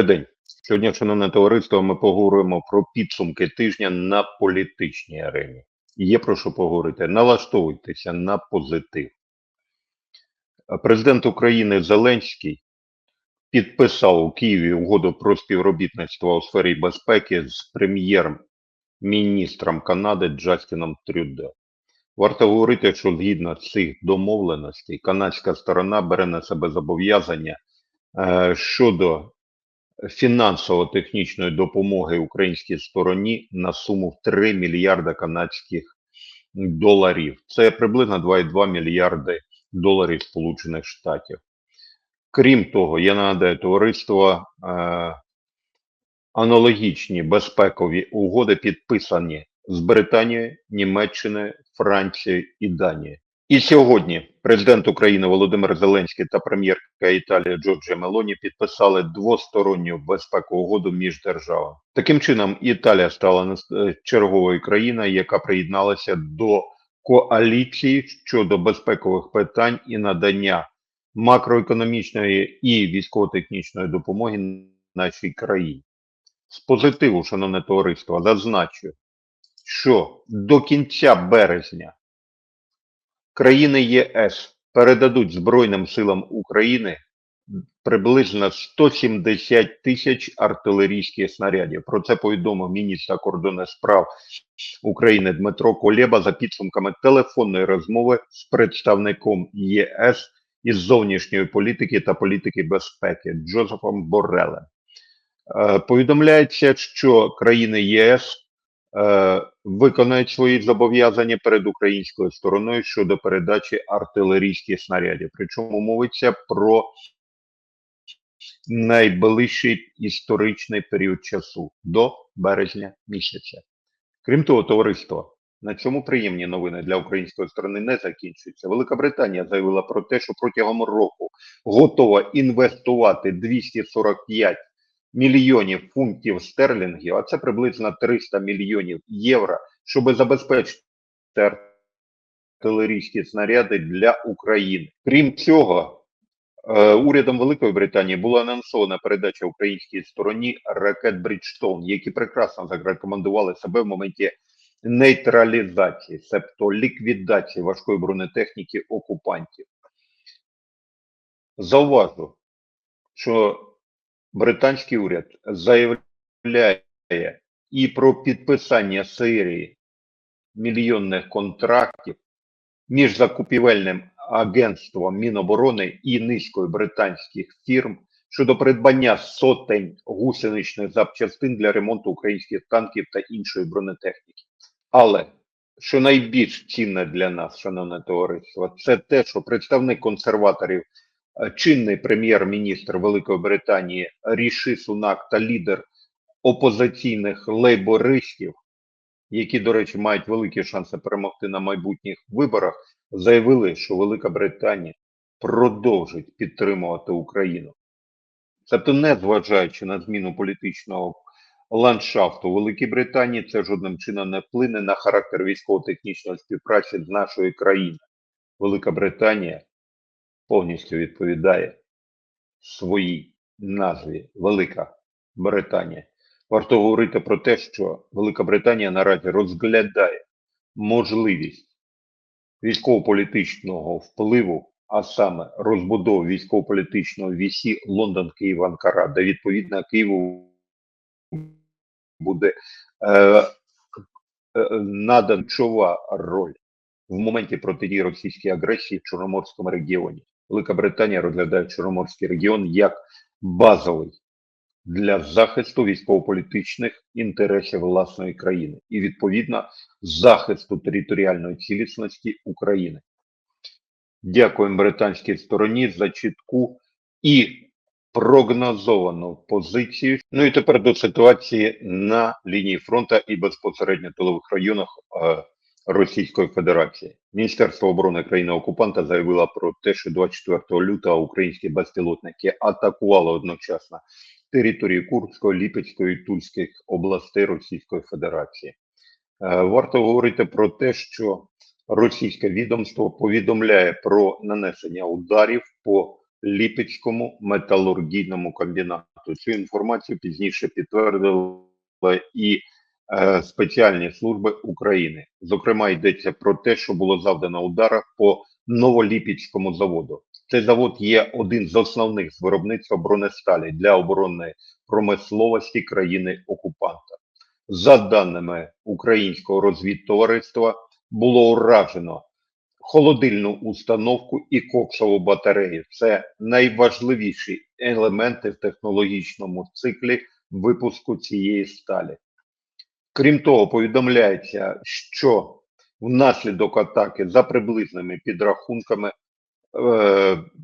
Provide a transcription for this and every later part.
Добрий день. Сьогодні, шановне товариство, ми поговоримо про підсумки тижня на політичній арені. Є про що поговорити. Налаштовуйтеся на позитив. Президент України Зеленський підписав у Києві угоду про співробітництво у сфері безпеки з прем'єр-міністром Канади Джастіном Трюдо. Варто говорити, що згідно цих домовленостей, канадська сторона бере на себе зобов'язання е, щодо фінансово-технічної допомоги українській стороні на суму в 3 мільярда канадських доларів. Це приблизно 2,2 мільярди доларів Сполучених Штатів. Крім того, я нагадаю товариство е, аналогічні безпекові угоди підписані з Британією, Німеччиною, Францією і Данією. І сьогодні президент України Володимир Зеленський та прем'єрка Італії Джорджія Мелоні підписали двосторонню безпекову угоду між державами. Таким чином, Італія стала е, черговою країною, яка приєдналася до коаліції щодо безпекових питань і надання макроекономічної і військово-технічної допомоги нашій країні. З позитиву, шановне товариство, зазначу, що до кінця березня країни ЄС передадуть Збройним силам України приблизно 170 тисяч артилерійських снарядів. Про це повідомив міністр закордонних справ України Дмитро Колєба за підсумками телефонної розмови з представником ЄС із зовнішньої політики та політики безпеки Джозефом Боррелем. Е, Повідомляється, що країни ЄС виконають свої зобов'язання перед українською стороною щодо передачі артилерійських снарядів. Причому мовиться про найближчий історичний період часу до березня місяця. Крім того, товариство, на цьому приємні новини для української сторони не закінчуються. Велика Британія заявила про те, що протягом року готова інвестувати 245 мільйонів фунтів стерлінгів, а це приблизно 300 мільйонів євро, щоб забезпечити артилерійські снаряди для України. Крім цього, е, урядом Великої Британії була анонсована передача українській стороні ракет Бріджтон, які прекрасно зарекомендували себе в моменті нейтралізації, себто ліквідації важкої бронетехніки окупантів. Зауважу, що британський уряд заявляє і про підписання серії мільйонних контрактів між закупівельним агентством Міноборони і низкою британських фірм щодо придбання сотень гусеничних запчастин для ремонту українських танків та іншої бронетехніки. Але що найбільш цінне для нас, шановне товариство, це те, що представник консерваторів чинний прем'єр-міністр Великої Британії Ріші Сунак та лідер опозиційних лейбористів, які, до речі, мають великі шанси перемогти на майбутніх виборах, заявили, що Велика Британія продовжить підтримувати Україну. Тобто, не зважаючи на зміну політичного ландшафту Великій Британії, це жодним чином не вплине на характер військово-технічної співпраці з нашою країною. Велика Британія повністю відповідає своїй назві Велика Британія. Варто говорити про те, що Велика Британія наразі розглядає можливість військово-політичного впливу, а саме розбудову військово-політичної вісі Лондон, Київ, Анкара, де відповідно Києву буде е, е, надана ключова роль в моменті протидії російській агресії в Чорноморському регіоні. Велика Британія розглядає Чорноморський регіон як базовий для захисту військово-політичних інтересів власної країни і відповідно захисту територіальної цілісності України. Дякуємо британській стороні за чітку і прогнозовану позицію. Ну і тепер до ситуації на лінії фронту і безпосередньо тилових районах е, Російської Федерації. Міністерство оборони країни-окупанта заявило про те, що 24 лютого українські безпілотники атакували одночасно території Курської, Ліпецької і Тульських областей Російської Федерації. Е, Варто говорити про те, що російське відомство повідомляє про нанесення ударів по Ліпецькому металургійному комбінату. Цю інформацію пізніше підтвердили і спеціальні служби України. Зокрема, йдеться про те, що було завдано ударах по Новоліпецькому заводу. Цей завод є один з основних з виробництва бронесталі для оборонної промисловості країни окупанта. За даними українського розвідтовариства, було уражено холодильну установку і коксову батарею. Це найважливіші елементи в технологічному циклі випуску цієї сталі. Крім того, повідомляється, що внаслідок атаки за приблизними підрахунками е,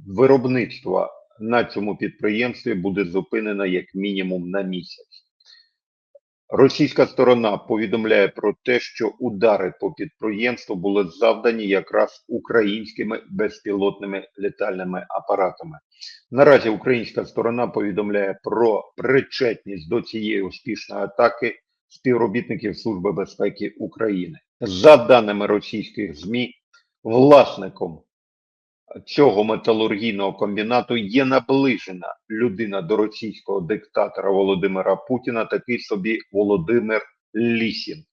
виробництва на цьому підприємстві буде зупинено як мінімум на місяць. Російська сторона повідомляє про те, що удари по підприємству були завдані якраз українськими безпілотними літальними апаратами. Наразі українська сторона повідомляє про причетність до цієї успішної атаки співробітників Служби безпеки України. За даними російських ЗМІ, власником цього металургійного комбінату є наближена людина до російського диктатора Володимира Путіна, такий собі Володимир Лісін.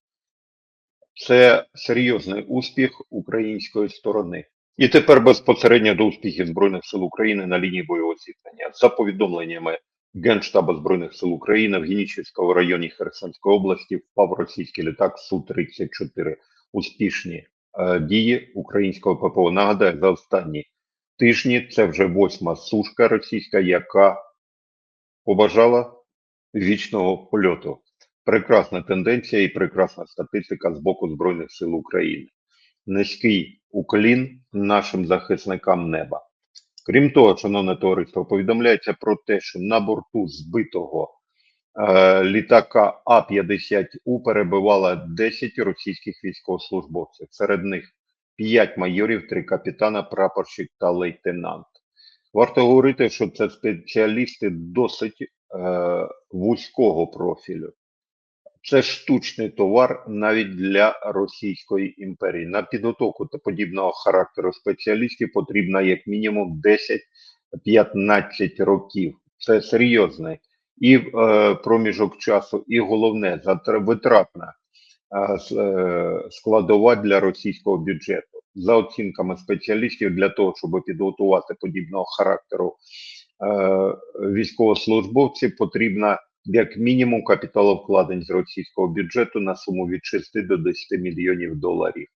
Це серйозний успіх української сторони. І тепер безпосередньо до успіхів Збройних сил України на лінії бойового зіткнення. За повідомленнями Генштабу Збройних сил України в Генічівському районі Херсонської області впав російський літак Су-34. Успішні е, дії українського ППО. Нагадаю, за останні тижні це вже восьма сушка російська, яка побажала вічного польоту. Прекрасна тенденція і прекрасна статистика з боку Збройних сил України. Низький уклін нашим захисникам неба. Крім того, шановне товариство, повідомляється про те, що на борту збитого е, літака А-50У перебувало 10 російських військовослужбовців. Серед них 5 майорів, 3 капітана, прапорщик та лейтенант. Варто говорити, що це спеціалісти досить е, вузького профілю. Це штучний товар навіть для Російської імперії. На підготовку та подібного характеру спеціалістів потрібно як мінімум 10-15 років. Це серйозний і е, проміжок часу, і головне витратна е, е, складова для російського бюджету. За оцінками спеціалістів, для того, щоб підготувати подібного характеру е, військовослужбовців, потрібна як мінімум капіталовкладень з російського бюджету на суму від 6 до 10 мільйонів доларів.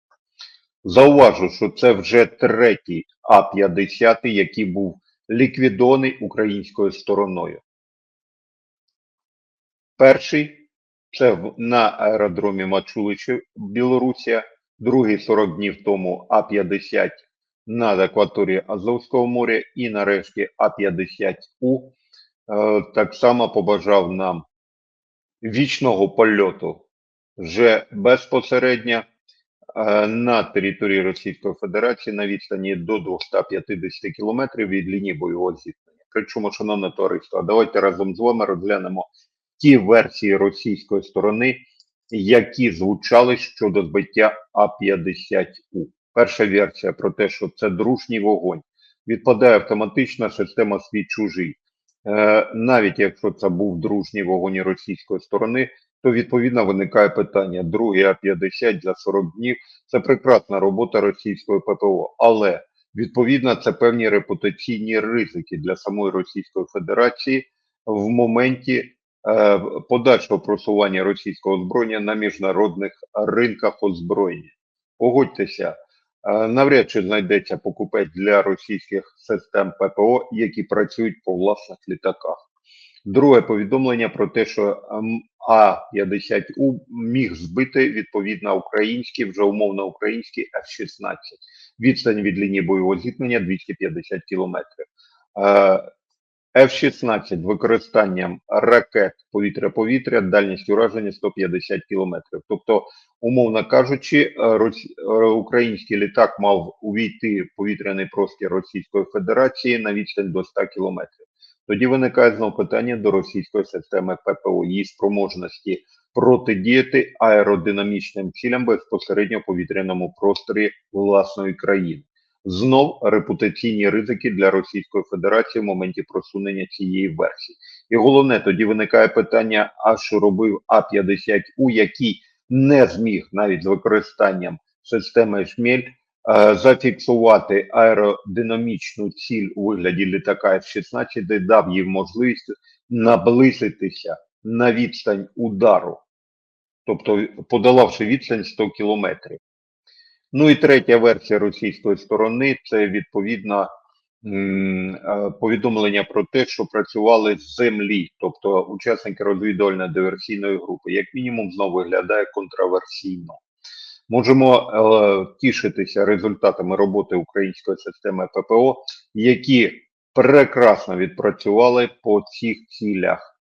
Зауважу, що це вже третій А-50, який був ліквідований українською стороною. Перший це на аеродромі Мачуличі, Білорусія, другий 40 днів тому А-50 над акваторією Азовського моря і нарешті А-50У е, так само побажав нам вічного польоту вже безпосередньо е, на території Російської Федерації на відстані до 250 кілометрів від лінії бойового зіткнення. Причому, шановне товариство, давайте разом з вами розглянемо ті версії російської сторони, які звучали щодо збиття А-50У. Перша версія про те, що це дружній вогонь, відпадає автоматична система свій чужий. Е, навіть якщо це був дружній вогонь російської сторони, то відповідно виникає питання: другий А-50 за 40 днів це прекрасна робота російської ППО, але відповідно це певні репутаційні ризики для самої Російської Федерації в моменті е, подальшого просування російського озброєння на міжнародних ринках озброєння. Погодьтеся, навряд чи знайдеться покупець для російських систем ППО, які працюють по власних літаках. Друге повідомлення про те, що ем, А-50У міг збити відповідно український, вже умовно український F-16. Відстань від лінії бойового зіткнення 250 кілометрів. Е, F-16 використанням ракет повітря-повітря, дальність ураження 150 кілометрів. Тобто, умовно кажучи, український літак мав увійти в повітряний простір Російської Федерації на відстань до 100 кілометрів. Тоді виникає знову питання до російської системи ППО, її спроможності протидіяти аеродинамічним цілям безпосередньо в повітряному просторі власної країни. Знов репутаційні ризики для Російської Федерації в моменті просунення цієї версії. І головне, тоді виникає питання: а що робив А-50У, який не зміг навіть з використанням системи Шмель е, зафіксувати аеродинамічну ціль у вигляді літака F-16, де дав їм можливість наблизитися на відстань удару, тобто подолавши відстань 100 кілометрів. Ну і третя версія російської сторони це відповідно е, повідомлення про те, що працювали з землі, тобто учасники розвідувально-диверсійної групи, як мінімум, знову виглядає контраверсійно. Можемо е, тішитися результатами роботи української системи ППО, які прекрасно відпрацювали по цих цілях.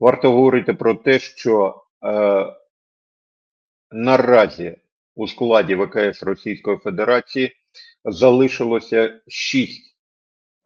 Варто говорити про те, що е, наразі у складі ВКС Російської Федерації залишилося шість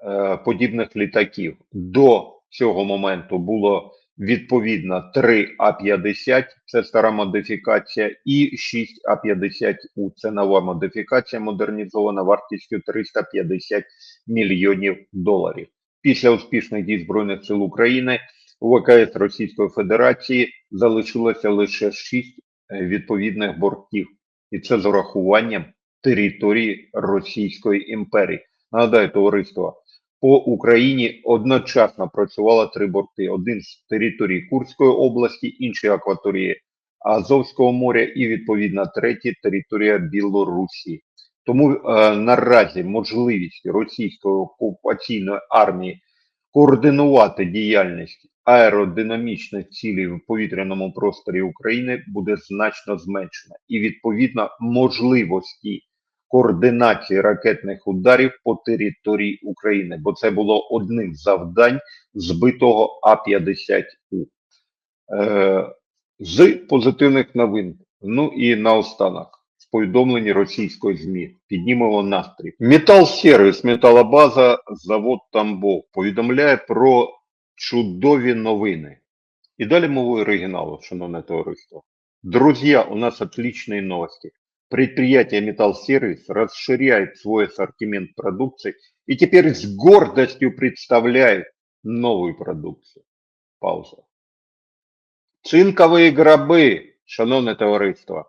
е, подібних літаків. До цього моменту було відповідно 3 А-50, це стара модифікація, і 6 А-50У, це нова модифікація, модернізована вартістю 350 мільйонів доларів. Після успішних дій Збройних сил України у ВКС Російської Федерації залишилося лише 6 відповідних бортів, і це з урахуванням території Російської імперії. Нагадаю, товариство, по Україні одночасно працювало три борти: один з території Курської області, інший акваторії Азовського моря, і відповідно третій територія Білорусі. Тому е, наразі можливість російської окупаційної армії координувати діяльність аеродинамічних цілей в повітряному просторі України буде значно зменшена, і відповідно можливості координації ракетних ударів по території України, бо це було одним з завдань збитого А-50У. Е, з позитивних новин. Ну і наостанок. Повідомлені російської ЗМІ піднімемо настрій. Металсервіс, металобаза, завод Тамбов повідомляє про чудові новини. І далі мовою оригіналу, шановне товариство. Друзья, у нас отличные новости. Предприятие Металлсервис расширяет свой ассортимент продукции и теперь с гордостью представляет новую продукцию. Пауза. Цинковые гробы, шановное товариство.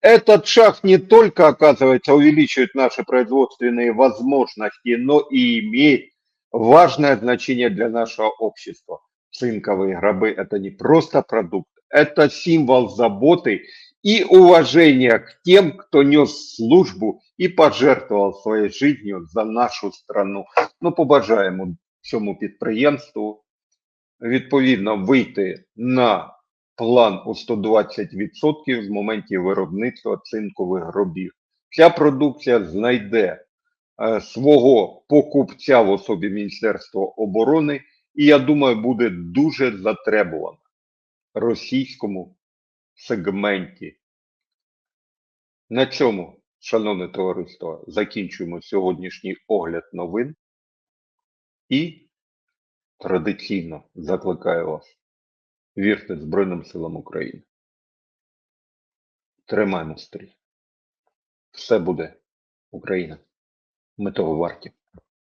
Этот шаг не только, оказывается, увеличивает наши производственные возможности, но и имеет важное значение для нашего общества. Цинковые гробы – это не просто продукт, это символ заботы и уважения к тем, кто нес службу и пожертвовал своей жизнью за нашу страну. Ну, побажаємо цьому підприємству відповідно вийти на план у 120% з моментів виробництва цинкових гробів. Ця продукція знайде е, свого покупця в особі Міністерства оборони, і я думаю, буде дуже затребувана російському сегменті. На цьому, шановне товариство, закінчуємо сьогоднішній огляд новин і традиційно закликаю вас. Вірте Збройним силам України. Тримаємо стрій. Все буде Україна. Ми того варті.